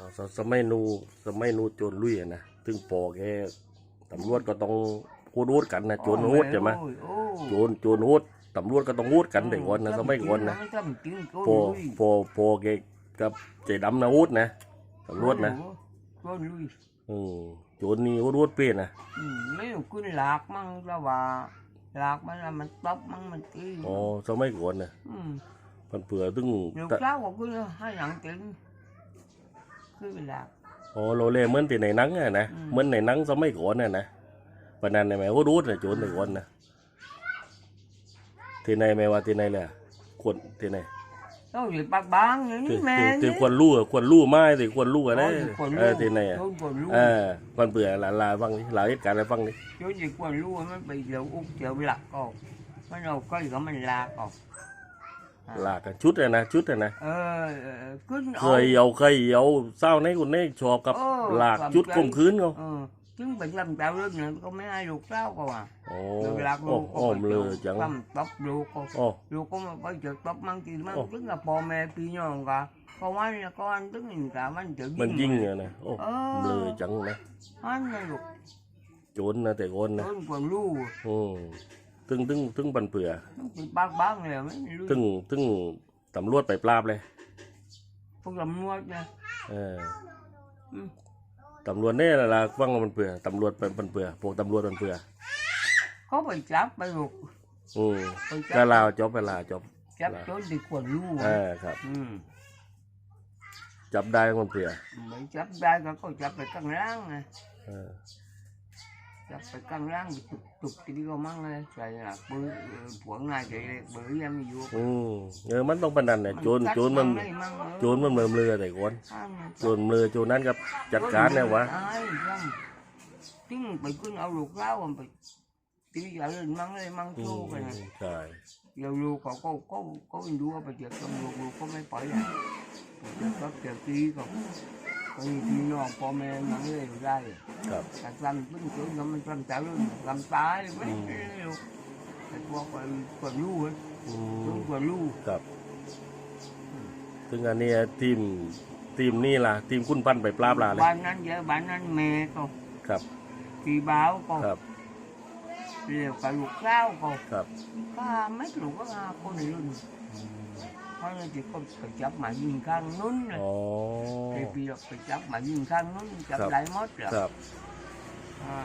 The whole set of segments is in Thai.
อ๋อสสมัยนูสมัยนูโจรลุยอะนะถึงปอแกตำรวจก็ต้องพูดพูดกันนะโจรพูดใช่ไหมโอ้ยโอ้โจรโจรพูดตำรวจก็ต้องพูดกันแต่ก่อนนะสมัยก่อนนะจำจริงโจรพอลุยพอพอแกกับใจดำนะพูดนะตำรวจนะโจรลุยอืมโจรนี่พูดพูดเปรี้ยนนะอืมไม่รู้ขึ้นหลากมั่งก็ว่าหลากมันละมันตบมั่งมันตีอ๋อสมัยก่อนนะอืมมันเผื่อถึงลูกตะเจ้าก็ขึ้นให้หลังตึง ขึ้นหลากอ๋อโรเล่เหมือนที่ในหนังอะนะอืมเหมือนในหนังสมัยก่อนน่ะนะปานนั้นน่ะแม่พูดพูดนะโจรแต่ก่อนนะที่ไหนแม่ว่าที่ไหนเลยอะคนที่ไหนเราอยู่ปากบางอย่างที่นี้แม่ที่ที่ควรรู้อะควรรู้ไม้ที่ควรรู้อะนะคนเอรู้อที่ไหนอะโจรคนรู้เออมันเบื่อหลาลาฟังดิหลายเหตุการณ์อะไรฟังดิโจรคนรู้มันไปเดี๋ยวอุ้มเดี๋ยวหลักออกมันเอาก้อยก็มันลากออก อ่าหลากกันชุดอะนะชุดอะนะเออเออขึ้นเคยเอาเคยเอาเศร้าในคนนี้ชอบกับเออหลากความชุดใจข่มขืนเขาเออถึงไปทำเจ้าเรื่องนั้นก็ไม่ให้ลูกเจ้าก็ว่าโอ้ลูกหลักโอ้ลูกก็อ้อมเลยจังทำตบลูกก็โอ้ ลูกก็มาไปเจอตบมั่งทีมั่งโอ้ ถึงกับพ่อแม่พี่น้องก็ก็วันละก็วันถึงนี่ก็มันจะมันยิงอะนะโอ้เอเลอยจังนะอันนั้นลูกโจรนะแต่คนโดนะนคนรู้อืม ตึงตึงตึงปันเปื่อมันเป็นบ้าบ้างเลยไม่รู้ตึงตึงตำรวจไปปราบเลย พวกตำรวจนะเอออืมตำรวจเนี่ยละละฟังว่ามันเปื่อตำรวจเป็นปันเปื่อพวกตำรวจมันเปื่อเขาไปจับไปลูกอืมไปก็จับลาวจบไปลาจบจับโจนที่คนรู้เออครับอืมจับได้มันเปื่อไม่จับได้ก็เขาจับไปข้างล่างไง เออจับไปข้างล่างตุกตุกที่ก็มั่งเลยใส่หลักปืนผัวงายใจเลยปืนยังไม่อยู่อืมเออมันต้องปานนันเนี่ยโจรโจรมัน โจรมันเมือมเรือแต่ก่อนโจรเรือโจรนั้นกับจัดการเนี่ยวะถึงไปขึ้นเอาลูกเล่ามันไปตีอย่าเล่นมั่งเลยมั่งอืโชมกันนะใช่เดี๋ยวลูกเขาก็ก็ก็ไม่รู้ว่าไปเจอ ตำรวจลูกก็ไม่ปล่อยอะจะก็เจอตีก็ก็มีพี่น้องพ่อแม่มั่งเลยได้ครับแต่ทำเป็นตัวน้ำมันทำแต่เรื่องทำตายไม่รู้แต่พวกคนคนรู้อืคนมคนรู้ครับถึงอันเนี้ยทีมทีมนี่ล่ะ ทีมคุณปั้นไปปราบลาเลยบ้านนั้นเยอะบ้านนั้นแม่ก็ครับพี่บ่าวก็ครับเรียกกับลูกเล่าก็ครับข้าไม่รู้ก็หาคนรุ่น เพราะนั่นที่เขาไปจับหมายิงข้างนู้นเลยอ๋อ ไอ้พี่ไปจับหมายิงข้างนู้นจับครับ หลายมดเหรอครับ อ่า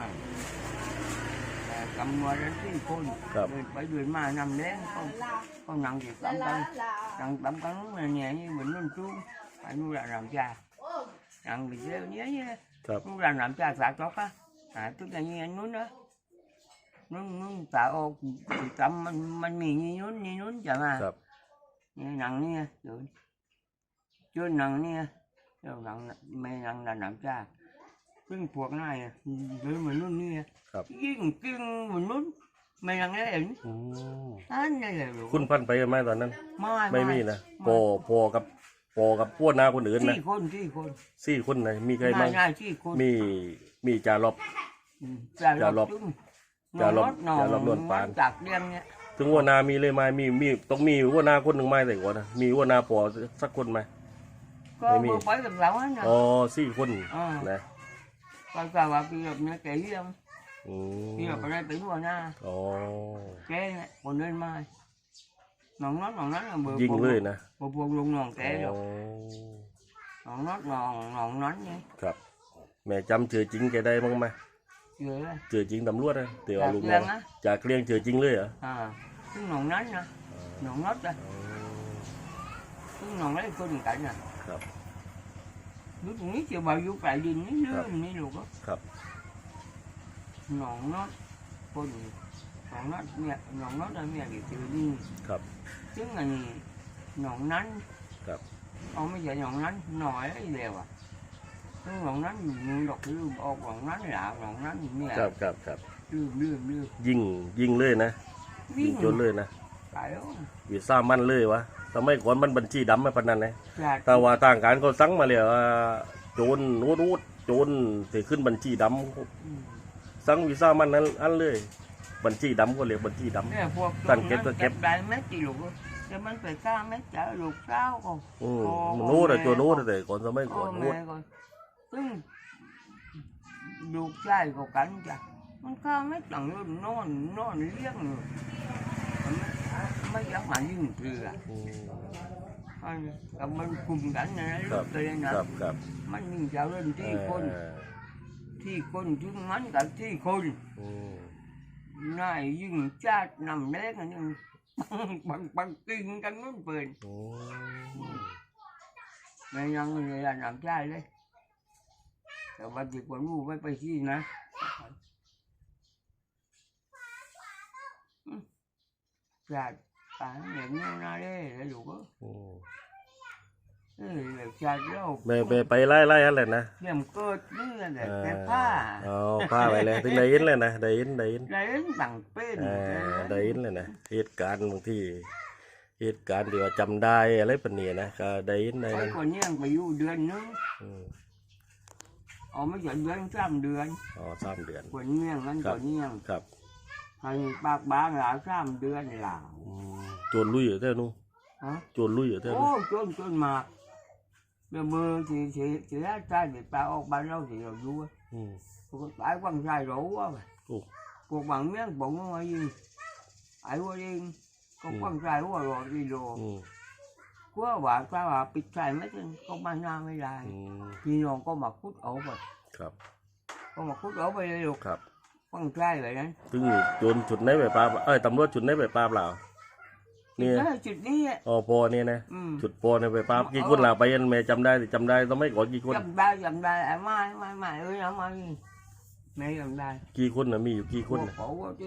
แต่กำมือนั้นที่คนครับ เดินไปเดินมานำแรงเขาเขานั่งอยู่ตามกันนั่งตามกันนู้น nhẹ như mình luôn chú phải nu là làm cha นั่ง bị rêu nhé nhé ครับ nu là làm cha xả chót á à tức là như anh núi đó nó nó tạ ô thì tâm mình mình mì như núi như núi chả mà ครับ như nặng nha chưa chưa nặng nha chưa nặng mẹ nặng là làm cha cái cuộc này à với mình luôn nha ครับ cái cái mình luôn mẹ nặng đấy อืม anh đây là คุณปั้นไปไหมตอนนั้น mai ไม่มีนะพอพอกับพอกับพวกนาคนอื่นนะที่คนที่คนสี่คนนะมีใครบ้างง่ายที่คนมีมีจารอบจะจะลบจะลบหนอจะลบนวลปานจากเรียงเนี่ย ถึงหัวหนามีเลยไหมมีมีต้องมีหัวหนาคนหนึ่งไหมแต่ก่อนนะมีหัวหนาพอสักคนไหม ก็ไม่มีไปกับเรานะ อ๋อสี่คนอ่านะก็กล่าวว่าพี่แบบนี้แกเรียงอืพี่แบบมอะไรเป็นหัวหน้าอ๋อแกเนี่ยคนเดินมาหนองน็อตหนองน็อต là bờ ยิงเลยนะบวกลงหนองแกอ๋ rồi อหนองน็อตหนองหนองน็อตเนี่ยครับ แม่จำชื่อจริงแกได้บ้างไหม เยอะเลยชื่อจริงตำรวจนะเดี๋ยวจากลุงเรีน้ยองงนะ จากเรียงชื่อจริงเลยเหรอ à cái nòng nắn nè nòng nốt đây อ๋อ cái nòng lấy cô đừng cảnh nè ครับ lúc นี้ chưa bao nhiêu phải đi ní ครับ nữa ní luôn á ครับ nòng nốt cô đừng nòng nốt mẹ nòng nốt là mẹ để từ đi ครับ chứ ngày nòng nắn ครับ ông bây giờ nòng nắn nói ấy đều à cái nòng nắn mình đọc lưu ô nòng nắn lạ nòng nắn mẹ ครับครับครับ đưa đưa đưa ยิงยิงเลยนะยิง biết จนเลยนะ phải đó วิซ่ามันเลยวะสมัยก่อนมันบัญชีดำไม่พนันนะ là แต่ว่าทางการเขาสั่งมาเลยว่าโจรรูดรูดโจรที่ขึ้นบัญชีดำ ừ. สั่งวีซ่ามันนั้นอันเลยบัญชีดำก็เรียกบัญชีด Thế là phuộc Cần nòng kép nắn tôi kép. kẹp đại mét gì luôn á ำแต่มันไปฆ่าไม่เจอลูกสาวก็อืมโอ้มันนู้นแต่แม่ตัวนู้นแต่ก่อนสมัยก่โอ้อนนู้น แม่ก็ซึ่งลูกชายก็กันจ้ะมันฆ่าไม่จังเลยนอนนอนเลี้ยงอยู่มันไม่ไม่อยากมายิงเรืออืมอันกับมันคุมกันนะลูกเลยนะครับ ครับมันยิงเจ้าเล่นที่คน เออที่คนถึงมันกับที่คนอืมนายยิงชาตินำเล็กอันนี้ปังปังปังกินกันนู่นเปิดอืม ไม่ยังเลยอะนำชาติเลย แต่ว่าที่คนรู้ไม่ไปที่นะอืมชาติตายอย่างนี้นะเด้แล้วอยู่ก็เออเดี๋ยวไปไปไปไล่ไล่อะไรนะเตรียมเกิดนี่แหละแต่ผ้าเอผ้าไปเลยถึงได้ยินเลยนะได้ยินได้ยินได้ยินต่างเป็นได้ยินเลยนะเหตุการณ์บางที่เหตุการณ์ที่ว่าจำได้อะไรปะเนี่ยนะก็ได้ยินได้ไอ้นั่นคนเนี้ยไปอยู่เดือนนึงอื เอาไม่ใช่เดือนสามเดือนอ๋อสามเดือนคนเนี้ยงั้นครัคบนเนี้ยครับใครปากบางหลายสามเดือนหลาวอืมโจรลุยอยู่เท่านู้นฮะโจรลุยอยู่เท่าโอ้นู้นจนจนมากเดี๋ยวมือที่ที่ที่แรกใจไปปลาออกบ้านเราที่เราดูอะอืมพวกตาย quăng sai rủ quá mà โอ้ cuộc bằng miếng bụng nó ngoài gì ai qua đi con Ừ. quăng sai quá rồi đi đồ อืม quá bà sao bà bị sai mấy cái con ba na mới lại อืม thì nó có mặt phút ổ rồi ครับ có mặt phút ổ bây giờ được ครับ quăng sai vậy đấy ถึงโจรจุดไหนไปปราบเอ้ยตำรวจจุดไหนไปปราบเราเนี่ย đó là chuyện đi á อ๋อพอเนี่ยนะ ừ จุดพอเนี่ยไปปราบกี่คนล่ะไปยันแม่จำได้สิจำได้ต้องไม่ก่อนกี่คน dầm đây dầm đây à mai mai mai ơi nó mai mẹ dầm đây กี่คนนะมีอยู่กี่คน Cô น่ะ khổ quá chứ